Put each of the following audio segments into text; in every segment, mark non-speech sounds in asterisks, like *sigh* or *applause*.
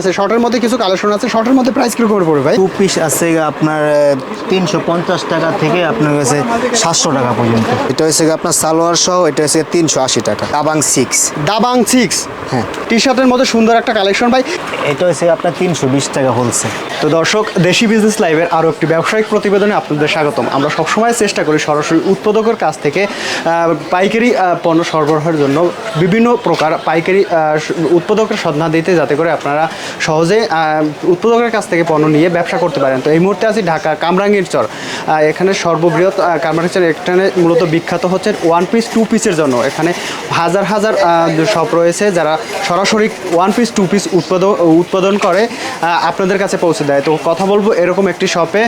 আছে শর্টের মধ্যে কিছু কালেকশন আছে শর্টের মধ্যে প্রাইস কীরকম পড়বে ভাই? টু পিস আছে আপনার তিনশো পঞ্চাশ টাকা থেকে আপনার কাছে সাতশো টাকা পর্যন্ত। এটা হচ্ছে আপনার সালোয়ার সহ এটা হচ্ছে তিনশো আশি টাকা। দাবাং সিক্স দাবাং সিক্স হ্যাঁ। টি শার্টের মধ্যে সুন্দর একটা কালেকশন ভাই। এটা হচ্ছে আপনার তিনশো বিশ টাকা হোলসেল তো দর্শক দেশি বিজনেস লাইভের আরও একটি ব্যবসায়িক প্রতিবেদনে আপনাদের স্বাগতম। আমরা সবসময় চেষ্টা করি সরাসরি উৎপাদকের কাছ থেকে পাইকারি পণ্য সরবরাহের জন্য বিভিন্ন প্রকার পাইকারি উৎপাদকের সন্ধান দিতে যাতে করে আপনারা সহজে উৎপাদকের কাছ থেকে পণ্য নিয়ে ব্যবসা করতে পারেন। তো এই মুহূর্তে আছি ঢাকা, কামরাঙ্গীর চর। এখানে সর্ববৃহৎ কামরাঙ্গীর চর এখানে মূলত বিখ্যাত হচ্ছে ওয়ান পিস টু পিসের জন্য। এখানে হাজার হাজার শপ রয়েছে যারা সরাসরি ওয়ান পিস টু পিস উৎপাদন উৎপাদন করে আপনাদের কাছে পৌঁছে দেয়। তো কথা বলব এরকম একটি শপে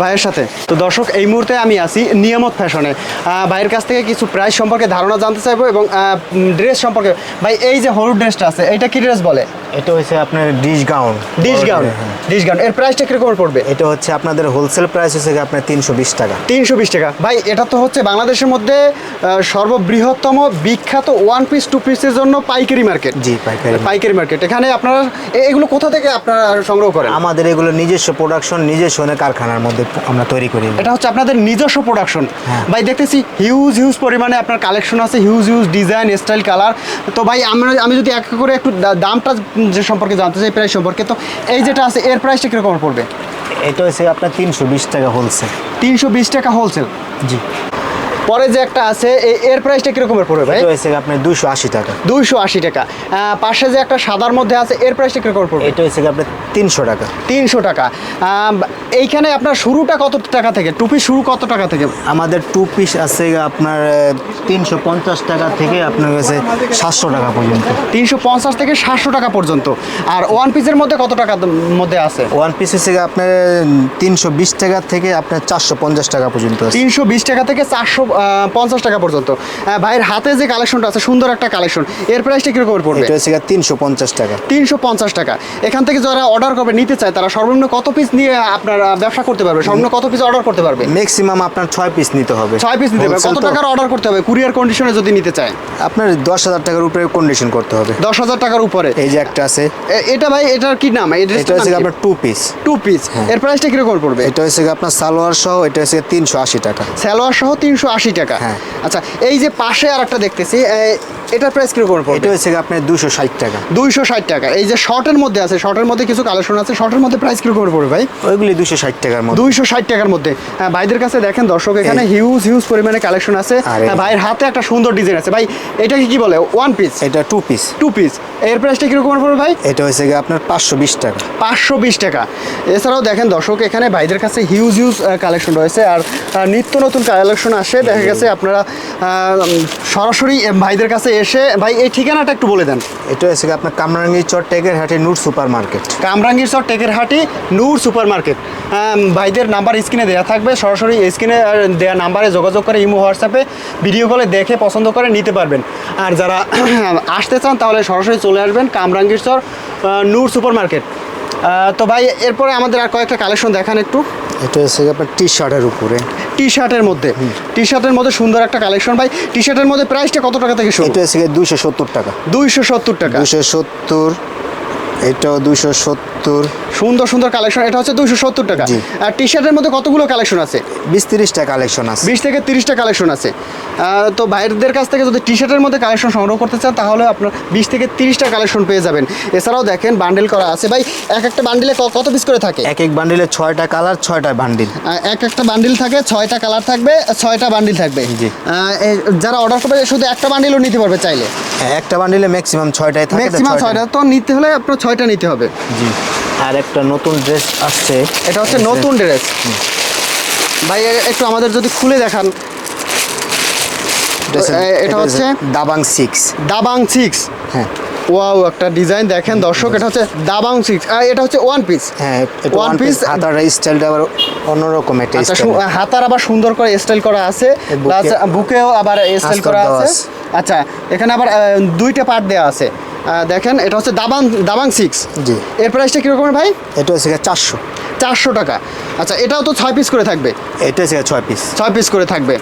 ভাইয়ের সাথে। তো দর্শক, এই মুহূর্তে আমি আছি নিয়ামত ফ্যাশনে ভাইয়ের কাছ থেকে কিছু প্রাইস সম্পর্কে ধারণা জানতে চাইব এবং ড্রেস সম্পর্কে। ভাই, এই যে হলুদ ড্রেসটা আছে এটা কি ড্রেস বলে? এটা হচ্ছে আপনার ডিশ গাউন। হ্যাঁ। Dish gown. এর প্রাইসটা কীরকম পড়বে? এটা হচ্ছে আপনাদের হোলসেল প্রাইস হচ্ছে আপনার তিনশো বিশ টাকা। তিনশো বিশ টাকা। ভাই এটা তো হচ্ছে বাংলাদেশের মধ্যে সর্ববৃহত্তম বিখ্যাত ওয়ান পিস টু পিসের জন্য পাইকারি মার্কেট জি, পাইকারি পাইকারি মার্কেট এখানে আপনারা এগুলো কোথা থেকে আপনারা সংগ্রহ করেন? আমাদের এগুলো নিজস্ব প্রোডাকশন নিজস্ব কারখানার মধ্যে আমরা তৈরি করি। এটা হচ্ছে আপনাদের নিজস্ব প্রোডাকশন হ্যাঁ। ভাই দেখতেছি হিউজ হিউজ পরিমাণে আপনার কালেকশন আছে huge huge design style colour তো ভাই আমরা আমি যদি এক করে একটু দামটা যে সম্পর্কে জানতে চাই প্রাইস সম্পর্কে তো এই যেটা আছে এর প্রাইসটা কীরকম পড়বে? এটা হচ্ছে আপনার তিনশো বিশ টাকা হোলসেল তিনশো বিশ টাকা হোলসেল জি। পরে যে একটা আছে এর প্রাইসটা কীরকমের পড়বে ভাই? গিয়ে আপনার দুশো আশি টাকা। দুইশো আশি টাকা। পাশে যে একটা সাদার মধ্যে আছে এর প্রাইসটা কীরকম পড়বে? এটা হচ্ছে গিয়ে আপনার তিনশো টাকা। তিনশো টাকা। এইখানে আপনার শুরুটা কত টাকা থেকে? টুপি শুরু কত টাকা থেকে? আমাদের টু পিস আছে আপনার তিনশো পঞ্চাশ টাকা থেকে আপনার কাছে সাতশো টাকা পর্যন্ত। তিনশো পঞ্চাশ থেকে সাতশো টাকা পর্যন্ত। আর ওয়ান পিসের মধ্যে কত টাকা মধ্যে আছে? ওয়ান পিস হচ্ছে আপনার তিনশো বিশ টাকা থেকে আপনার চারশো পঞ্চাশ টাকা পর্যন্ত আছে। তিনশো বিশ টাকা থেকে চারশো পঞ্চাশ টাকা পর্যন্ত। ভাইয়ের হাতে যে কালেকশনটা আছে সুন্দর একটা কালেকশন এর প্রাইসটা কীরকম পড়বে? এটা হচ্ছে তিনশো পঞ্চাশ টাকা। তিনশো পঞ্চাশ টাকা। এখান থেকে যারা অর্ডার করবে নিতে চায় তারা সর্বনিম্ন কত পিস নিয়ে আপনার ব্যবসা করতে পারবে? সর্বনিম্ন কত পিস অর্ডার করতে পারবে? ম্যাক্সিমাম আপনার ছয় পিস নিতে হবে। ছয় পিস নিতে হবে। কত টাকার অর্ডার করতে হবে? কুরিয়ার কন্ডিশনে যদি নিতে চায়। আপনার দশ হাজার টাকার উপরে কন্ডিশন করতে হবে। দশ হাজার টাকার উপরে। এই যে একটা আছে। এটা ভাই এটার কি নাম? এটা হচ্ছে আপনার টু পিস টু পিস এর প্রাইসটা কীরকম পড়বে? এটা হচ্ছে আপনার সালোয়ার সহ এটা হচ্ছে তিনশো আশি টাকা। সালোয়ার সহ তিনশো আশি টাকা হ্যাঁ। আচ্ছা এই যে পাশে আর একটা দেখতেছি এটার প্রাইস কীরকম এটা হচ্ছে আপনার দুশো ষাট টাকা। দুইশো ষাট টাকা। এই যে শর্টের মধ্যে আছে শর্টের মধ্যে কিছু কালেকশন আছে শর্টের মধ্যে প্রাইস কীরকম পড়বে ভাই? ওইগুলি দুশো ষাট টাকার মধ্যে। দুইশো ষাট টাকার মধ্যে। হ্যাঁ, ভাইদের কাছে দেখেন দর্শক এখানে হিউজ হিউজ পরিমাণে কালেকশন আছে। হ্যাঁ, ভাইয়ের হাতে একটা সুন্দর ডিজাইন আছে। ভাই এটাকে কি বলে? ওয়ান পিস এটা টু পিস টু পিস এর প্রাইসটা কীরকম পড়বে ভাই? এটা হচ্ছে আপনার পাঁচশো বিশ টাকা। পাঁচশো বিশ টাকা। এছাড়াও দেখেন দর্শক এখানে ভাইদের কাছে হিউজ হিউজ কালেকশন রয়েছে। আর নিত্য নতুন কালেকশন আসে। দেখা গেছে আপনারা সরাসরি ভাইদের কাছে এসে ভাই এই ঠিকানাটা একটু বলে দেন। এটা হচ্ছে গিয়ে আপনার কামরাঙ্গি চর টেকের হাটে Noor super market Kamrangir Char টেকেরহাটি Noor super market ভাইদের নাম্বার স্ক্রিনে দেওয়া থাকবে। সরাসরি স্ক্রিনে দেওয়া নাম্বারে যোগাযোগ করে ইমো হোয়াটসঅ্যাপে ভিডিও কলে দেখে পছন্দ করে নিতে পারবেন। আর যারা *clears throat* আসতে চান তাহলে সরাসরি চলে আসবেন কামরাঙ্গীর চর নূর সুপার মার্কেট তো ভাই এরপরে আমাদের আর কয়েকটা কালেকশন দেখান একটু। এটা হচ্ছে আপনার টি শার্টের উপরে। টি শার্টের মধ্যে। টি শার্টের মধ্যে সুন্দর একটা কালেকশন ভাই টি শার্টের মধ্যে প্রাইসটা কত টাকা থেকে শুরু? এটা হচ্ছে দুশো সত্তর টাকা। দুইশো সত্তর টাকা। দুশো সত্তর এটাও দুশো সত্তর। সুন্দর সুন্দর কালেকশন এটা হচ্ছে দুইশো সত্তর টাকা। আর টি শার্টের মধ্যে কতগুলো কালেকশন আছে? বিশ তিরিশটা কালেকশন আছে। বিশ থেকে তিরিশটা কালেকশন আছে। তো ভাইদের কাছ থেকে যদি টি শার্টের মধ্যে কালেকশন সংগ্রহ করতে চান তাহলে আপনার বিশ থেকে তিরিশটা কালেকশন পেয়ে যাবেন। এছাড়াও দেখেন বান্ডেল করা আছে। ভাই এক একটা বান্ডিলে কত পিস করে থাকে? এক এক বান্ডিলে ছয়টা কালার ছয়টা বান্ডিল এক একটা বান্ডিল থাকে ছয়টা কালার থাকবে ছয়টা বান্ডিল থাকবে। যারা অর্ডার করবে শুধু একটা বান্ডিলও নিতে পারবে চাইলে। একটা বান্ডিলে ম্যাক্সিমাম ছয়টাই থাকে ম্যাক্সিমাম ছয়টা। তো নিতে হলে আপনার ছয়টা নিতে হবে। জি। আর একটা নতুন ড্রেস আসছে। এটা হচ্ছে নতুন ড্রেস ভাই একটু আমাদের যদি খুলে দেখান। এটা হচ্ছে- দাবাং সিক্স দাবাং সিক্স হ্যাঁ। ওয়াও একটা ডিজাইন দেখেন দর্শক এটা হচ্ছে দাবাং সিক্স এটা হচ্ছে ওয়ান পিস হ্যাঁ ওয়ান পিস হাতার স্টাইলটা আবার অন্যরকম একটা আচ্ছা হাতার আবার সুন্দর করে স্টাইল করা আছে। প্লাস বুকেও আবার স্টাইল করা আছে। আচ্ছা এখানে আবার দুইটা পার্ট দেওয়া আছে। দেখেন এটা হচ্ছে দাবাং দাবাং সিক্স জি। এর প্রাইসটা কীরকমের ভাই? এটা হচ্ছে চারশো। চারশো টাকা। আচ্ছা এটাও তো ছয় পিস করে থাকবে। এটা হচ্ছে ছয় পিস ছয় পিস করে থাকবে।